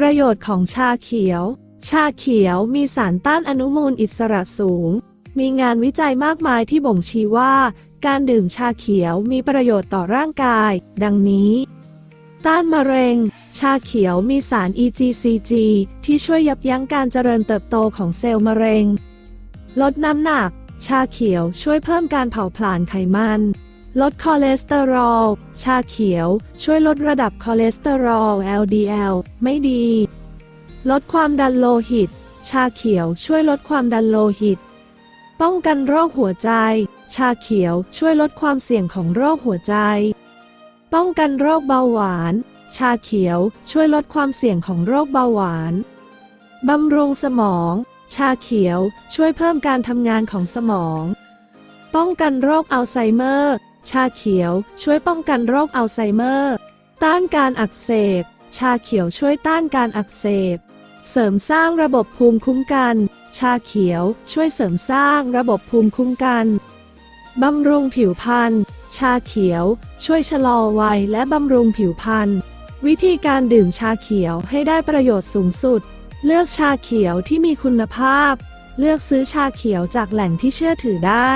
ประโยชน์ของชาเขียว ชาเขียวมีสารต้านอนุมูลอิสระสูง มีงานวิจัยมากมายที่บ่งชี้ว่า การดื่มชาเขียวมีประโยชน์ต่อร่างกาย ดังนี้ ต้านมะเร็ง ชาเขียวมีสาร EGCG ที่ช่วยยับยั้งการเจริญเติบโตของเซลล์มะเร็ง ลดน้ำหนัก ชาเขียวช่วยเพิ่มการเผาผลาญไขมัน ลดคอเลสเตอรอล ชาเขียว ช่วยลดระดับคอเลสเตอรอล LDL ไม่ดี ลดความดันโลหิต ชาเขียวช่วยลดความดันโลหิต ป้องกันโรคหัวใจ ชาเขียวช่วยลดความเสี่ยงของโรคหัวใจ ป้องกันโรคเบาหวาน ชาเขียวช่วยลดความเสี่ยงของโรคเบาหวาน บำรุงสมอง ชาเขียวช่วยเพิ่มการทำงานของสมอง ป้องกันโรคอัลไซเมอร์ ชาเขียวช่วยป้องกันโรคอัลไซเมอร์ ต้านการอักเสบ ชาเขียวช่วยต้านการอักเสบ เสริมสร้างระบบภูมิคุ้มกัน ชาเขียวช่วยเสริมสร้างระบบภูมิคุ้มกัน บำรุงผิวพรรณ ชาเขียวช่วยชะลอวัยและบำรุงผิวพรรณ วิธีการดื่มชาเขียวให้ได้ประโยชน์สูงสุด เลือกชาเขียวที่มีคุณภาพ เลือกซื้อชาเขียวจากแหล่งที่เชื่อถือได้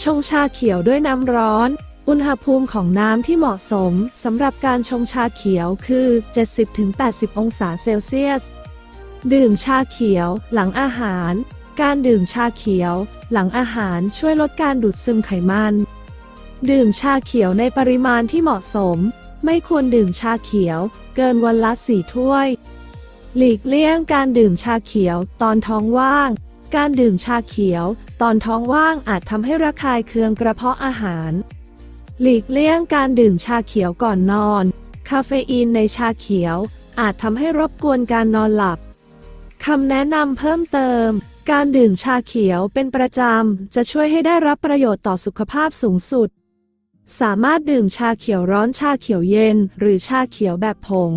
ชงชาเขียวด้วยน้ำร้อน อุณหภูมิของน้ำที่เหมาะสมสำหรับการชงชาเขียวคือ 70-80 องศาเซลเซียส ดื่มชาเขียวหลังอาหาร การดื่มชาเขียว หลังอาหารช่วยลดการดูดซึมไขมัน ดื่มชาเขียวในปริมาณที่เหมาะสม ไม่ควรดื่มชาเขียว เกินวันละสี่ถ้วย หลีกเลี่ยงการดื่มชาเขียวตอนท้องว่าง การดื่มชาเขียว ตอนท้องว่างอาจทำให้ระคายเคืองกระเพาะอาหาร หลีกเลี่ยงการดื่มชาเขียวก่อนนอน คาเฟอีนในชาเขียว อาจทำให้รบกวนการนอนหลับคำแนะนำเพิ่มเติม การดื่มชาเขียวเป็นประจำ จะช่วยให้ได้รับประโยชน์ต่อสุขภาพสูงสุด สามารถดื่มชาเขียวร้อนชาเขียวเย็น หรือชาเขียวแบบผง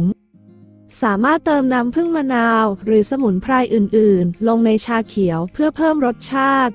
สามารถเติมน้ำผึ้งมะนาว หรือสมุนไพรอื่น ๆ ลงในชาเขียวเพื่อเพิ่มรสชาติ